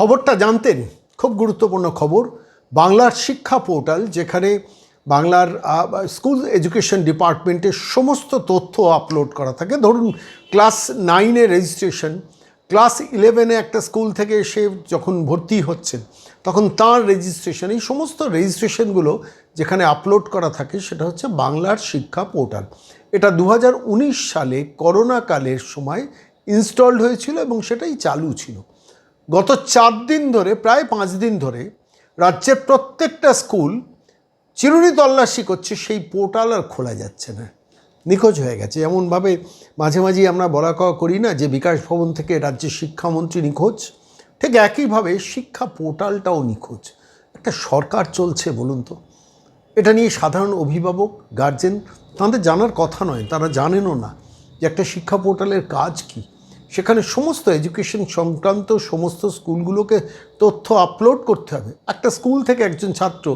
খবরটা জানতেন, খুব গুরুত্বপূর্ণ খবর, বাংলার শিক্ষা পোর্টাল যেখানে বাংলার স্কুল এডুকেশন ডিপার্টমেন্টের সমস্ত তথ্য আপলোড করা থাকে। ধরুন, ক্লাস নাইনে রেজিস্ট্রেশন, ক্লাস ইলেভেনে একটা স্কুল থেকে এসে যখন ভর্তি হচ্ছেন, তখন তার রেজিস্ট্রেশন, এই সমস্ত রেজিস্ট্রেশনগুলো যেখানে আপলোড করা থাকে সেটা হচ্ছে বাংলার শিক্ষা পোর্টাল। এটা দু হাজার উনিশ সালে করোনা কালের সময় ইনস্টলড হয়েছিল এবং সেটাই চালু ছিল। গত চার দিন ধরে, প্রায় পাঁচ দিন ধরে, রাজ্যের প্রত্যেকটা স্কুল চিরুনি তল্লাশি করছে, সেই পোর্টাল আর খোলা যাচ্ছে না। নিখোঁজ হয়ে গেছে। এমনভাবে মাঝে মাঝেই আমরা বলা কওয়া করি না যে বিকাশ ভবন থেকে রাজ্যের শিক্ষামন্ত্রী নিখোঁজ। ঠিক একইভাবে শিক্ষা পোর্টালটাও নিখোঁজ। একটা সরকার চলছে, বলুন তো। এটা নিয়ে সাধারণ অভিভাবক গার্জেন তাদের জানার কথা নয়, তারা জানেনও না যে একটা শিক্ষা পোর্টালের কাজ কি। সেখানে সমস্ত এডুকেশন সংক্রান্ত সমস্ত স্কুলগুলোকে তথ্য আপলোড করতে হবে। একটা স্কুল থেকে একজন ছাত্র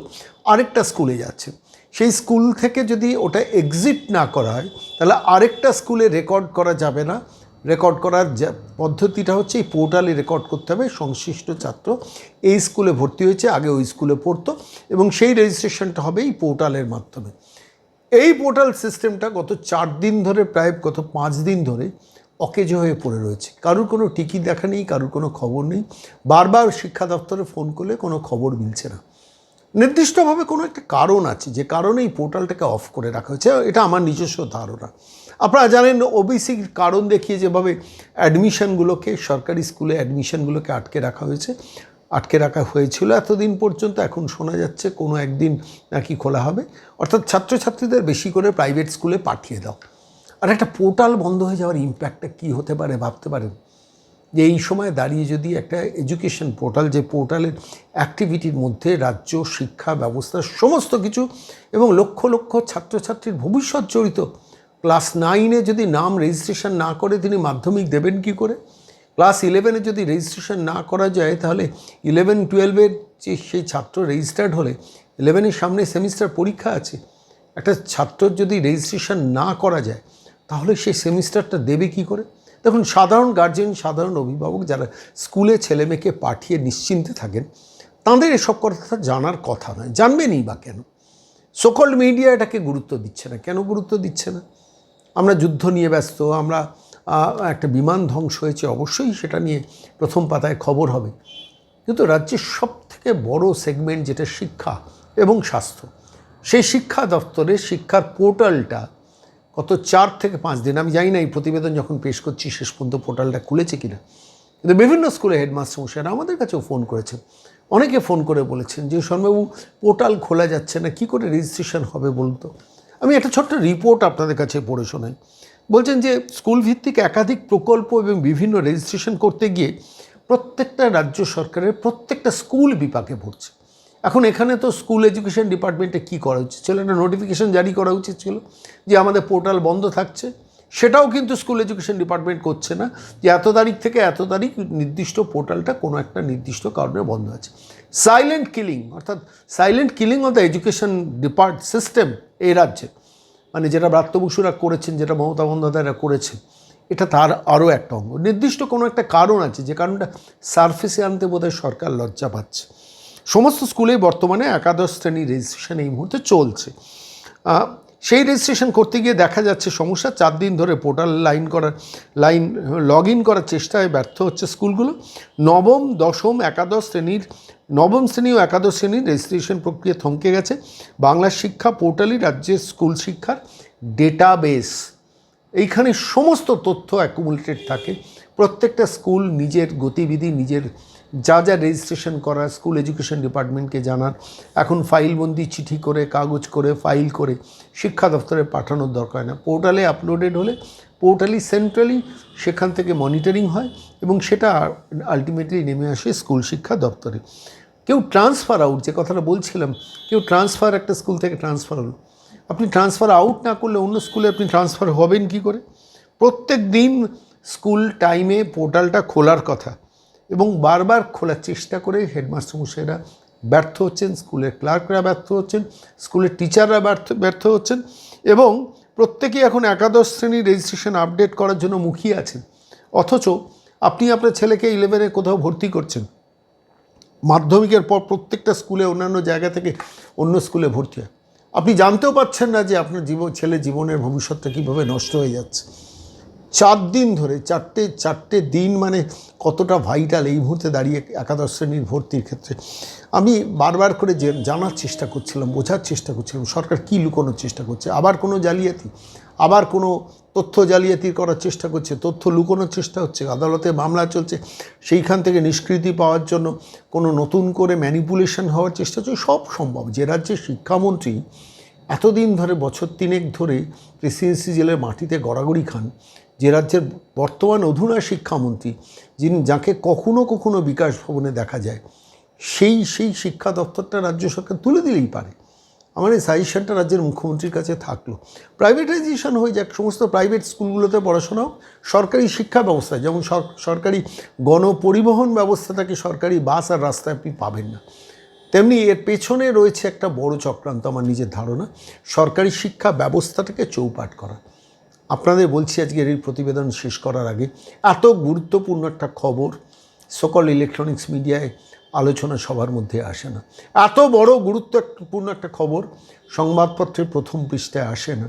আরেকটা স্কুলে যাচ্ছে। সেই স্কুল থেকে যদি ওটা এক্সিট না করা হয়, তাহলে আরেকটা স্কুলে রেকর্ড করা যাবে না। রেকর্ড করার পদ্ধতিটা হচ্ছে এই পোর্টালে রেকর্ড করতে হবে। সংশ্লিষ্ট ছাত্র এই স্কুলে ভর্তি হয়েছে, আগে ওই স্কুলে পড়তো এবং সেই রেজিস্ট্রেশনটা হবে এই পোর্টালের মাধ্যমে। এই পোর্টাল সিস্টেমটা গত চার দিন ধরে, প্রায় গত পাঁচ দিন ধরে অকেজ হয়ে পড়ে রয়েছে। কারুর কোনো টিকি দেখা নেই, কারুর কোনো খবর নেই। বারবার শিক্ষা দপ্তরে ফোন করলে কোনো খবর মিলছে না। নির্দিষ্টভাবে কোনো একটা কারণ আছে, যে কারণে এই পোর্টালটাকে অফ করে রাখা হয়েছে, এটা আমার নিজস্ব ধারণা। আপনারা জানেন, ওবিসির কারণ দেখিয়ে যেভাবে অ্যাডমিশনগুলোকে, সরকারি স্কুলে অ্যাডমিশনগুলোকে আটকে রাখা হয়েছে, আটকে রাখা হয়েছিল এতদিন পর্যন্ত, এখন শোনা যাচ্ছে কোনো একদিন নাকি খোলা হবে। অর্থাৎ ছাত্রছাত্রীদের বেশি করে প্রাইভেট স্কুলে পাঠিয়ে দাও। আর একটা পোর্টাল বন্ধ হয়ে যাওয়ার ইম্প্যাক্টটা কী হতে পারে ভাবতে পারেন? যে এই সময় দাঁড়িয়ে যদি একটা এডুকেশন পোর্টাল যে পোর্টালের অ্যাক্টিভিটির মধ্যে রাজ্য, শিক্ষা, ব্যবস্থা সমস্ত কিছু এবং লক্ষ লক্ষ ছাত্রছাত্রীর ভবিষ্যৎ জড়িত ক্লাস নাইনে যদি নাম রেজিস্ট্রেশন না করে তিনি মাধ্যমিক দেবেন কি করে? ক্লাস ইলেভেনে যদি রেজিস্ট্রেশন না করা যায়, তাহলে ইলেভেন টুয়েলভের যে সেই ছাত্র রেজিস্টার্ড হলে ইলেভেনের সামনে সেমিস্টার পরীক্ষা আছে। একটা ছাত্রর যদি রেজিস্ট্রেশন না করা যায় তাহলে সেই সেমিস্টারটা দেবে কি করে? দেখুন, সাধারণ গার্জেন সাধারণ অভিভাবক যারা স্কুলে ছেলেমেয়েকে পাঠিয়ে নিশ্চিন্তে থাকেন, তাদের এসব কথা জানার কথা নয়। জানবেনই বা কেন? সকল মিডিয়া এটাকে গুরুত্ব দিচ্ছে না। কেন গুরুত্ব দিচ্ছে না? আমরা যুদ্ধ নিয়ে ব্যস্ত, আমরা একটা বিমান ধ্বংস হয়েছে, অবশ্যই সেটা নিয়ে প্রথম পাতায় খবর হবে। কিন্তু রাজ্যের সব থেকে বড় সেগমেন্ট যেটা শিক্ষা এবং স্বাস্থ্য, সেই শিক্ষা দপ্তরের শিক্ষার পোর্টালটা গত চার থেকে পাঁচ দিন, আমি জানি না এই প্রতিবেদন যখন পেশ করছি, শেষ পর্যন্ত পোর্টালটা খুলেছে কিনা। কিন্তু বিভিন্ন স্কুলে হেডমাস্টার মশাইরা আমাদের কাছেও ফোন করেছেন। অনেকে ফোন করে বলেছেন যে শর্মাবু পোর্টাল খোলা যাচ্ছে না, কি করে রেজিস্ট্রেশন হবে বলুন তো? আমি একটা ছোট্ট রিপোর্ট আপনাদের কাছে পড়ে শোনাই। বলছেন যে স্কুল ভিত্তিক একাধিক প্রকল্প এবং বিভিন্ন রেজিস্ট্রেশন করতে গিয়ে প্রত্যেকটা রাজ্য সরকারের প্রত্যেকটা স্কুল বিপাকে পড়ছে। এখন এখানে তো স্কুল এডুকেশন ডিপার্টমেন্টে কি করা উচিত? ছিল একটা নোটিফিকেশন জারি করা উচিত ছিল যে আমাদের পোর্টাল বন্ধ থাকছে। সেটাও কিন্তু স্কুল এডুকেশন ডিপার্টমেন্ট করছে না যে এত তারিখ থেকে এত তারিখ নির্দিষ্ট পোর্টালটা কোনো একটা নির্দিষ্ট কারণে বন্ধ আছে। সাইলেন্ট কিলিং অর্থাৎ silent killing of the education depart system এই রাজ্যে মানে যেটা ব্রাত্য বসুরা করেছেন, যেটা মমতা বন্দ্যোপাধ্যায়রা করেছেন, এটা তার আরও একটা অঙ্গ। নির্দিষ্ট কোনো একটা কারণ আছে, যে কারণটা সারফেসে আনতে বোধহয় সরকার লজ্জা পাচ্ছে। সমস্ত স্কুলেই বর্তমানে একাদশ শ্রেণির রেজিস্ট্রেশন এই মুহূর্তে চলছে। সেই রেজিস্ট্রেশন করতে গিয়ে দেখা যাচ্ছে সমস্যা, চার দিন ধরে পোর্টাল লাইন করার লাইন লগ ইন করার চেষ্টায় ব্যর্থ হচ্ছে স্কুলগুলো। নবম, দশম, একাদশ শ্রেণির, নবম শ্রেণি ও একাদশ শ্রেণির রেজিস্ট্রেশন প্রক্রিয়া থমকে গেছে। বাংলা শিক্ষা পোর্টালই রাজ্যের স্কুল শিক্ষার ডেটাবেস এইখানে সমস্ত তথ্য অ্যাকুমুলেটেড থাকে। প্রত্যেকটা স্কুল নিজের গতিবিধি, নিজের যা যা রেজিস্ট্রেশন করার স্কুল এডুকেশন ডিপার্টমেন্টকে জানার এখন ফাইলবন্দি চিঠি করে, কাগজ করে ফাইল করে শিক্ষা দপ্তরে পাঠানোর দরকার না। পোর্টালে আপলোডেড হলে পোর্টালি সেন্ট্রালি সেখান থেকে মনিটরিং হয় এবং সেটা আলটিমেটলি নেমে আসে স্কুল শিক্ষা দপ্তরে। কেউ ট্রান্সফার আউট যে কথাটা বলছিলাম, কেউ ট্রান্সফার একটা স্কুল থেকে ট্রান্সফার হলো। আপনি ট্রান্সফার আউট না করলে অন্য স্কুলে আপনি ট্রান্সফার হবেন কি করে? প্রত্যেক দিন স্কুল টাইমে পোর্টালটা খোলার কথা। এবং বারবার খোলার চেষ্টা করে হেডমাস্টার মশাইরা ব্যর্থ হচ্ছেন, স্কুলের ক্লার্করা ব্যর্থ হচ্ছেন, স্কুলের টিচাররা ব্যর্থ ব্যর্থ হচ্ছেন এবং প্রত্যেকেই এখন একাদশ শ্রেণির রেজিস্ট্রেশন আপডেট করার জন্য মুখিয়ে আছেন। অথচ আপনি আপনার ছেলেকে ইলেভেনে কোথাও ভর্তি করছেন। মাধ্যমিকের পর প্রত্যেকটা স্কুলে অন্যান্য জায়গা থেকে অন্য স্কুলে ভর্তি হয়। আপনি জানতেও পারছেন না যে আপনার জীবন ছেলে জীবনের ভবিষ্যৎটা কীভাবে নষ্ট হয়ে যাচ্ছে। চার দিন ধরে, চারটে চারটে দিন মানে কতটা ভাইটাল এই মুহূর্তে দাঁড়িয়ে একাদশ শ্রেণির ভর্তির ক্ষেত্রে। আমি বারবার করে যে, জানার চেষ্টা করছিলাম, বোঝার চেষ্টা করছিলাম, সরকার কী লুকোনোর চেষ্টা করছে? আবার কোনো জালিয়াতি? আবার কোনো তথ্য জালিয়াতি করার চেষ্টা করছে? তথ্য লুকোনোর চেষ্টা হচ্ছে? আদালতে মামলা চলছে? সেইখান থেকে নিষ্কৃতি পাওয়ার জন্য কোনো নতুন করে ম্যানিপুলেশন হওয়ার চেষ্টা হচ্ছে? সব সম্ভব। যে রাজ্যের শিক্ষামন্ত্রী এতদিন ধরে বছর তিনেক ধরে প্রেসিডেন্সি জেলের মাটিতে গড়াগড়ি খান যে রাজ্যের বর্তমান অধুনা শিক্ষামন্ত্রী, যিনি যাকে কখনো কখনো বিকাশ ভবনে দেখা যায়, সেই সেই শিক্ষা দপ্তরটা রাজ্য সরকার তুলে দিলেই পারে। আমার এই সাজেশনটা রাজ্যের মুখ্যমন্ত্রীর কাছে থাকল। প্রাইভেটাইজেশন হয়ে যাক, সমস্ত প্রাইভেট স্কুলগুলোতে পড়াশোনাও সরকারি শিক্ষা ব্যবস্থা, যেমন সরকারি গণপরিবহন ব্যবস্থাটাকে সরকারি বাস আর রাস্তায় আপনি পাবেন না। তেমনি এর পেছনে রয়েছে একটা বড় চক্রান্ত আমার নিজের ধারণা, সরকারি শিক্ষা ব্যবস্থাটাকে চৌপাট করা। আপনাদের বলছি আজকের এই প্রতিবেদন শেষ করার আগে, এত গুরুত্বপূর্ণ একটা খবর সকল ইলেকট্রনিক্স মিডিয়ায় আলোচনা সবার মধ্যে আসে না। এত বড় গুরুত্বপূর্ণ একটা খবর সংবাদপত্রের প্রথম পৃষ্ঠায় আসে না।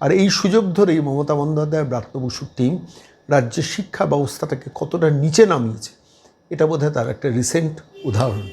আর এই সুযোগ ধরেই মমতা বন্দ্যোপাধ্যায়, ব্রাত্য বসুর টিম রাজ্যের শিক্ষা ব্যবস্থাটাকে কতটা নিচে নামিয়েছে, এটা বোধহয় তার একটা রিসেন্ট উদাহরণ।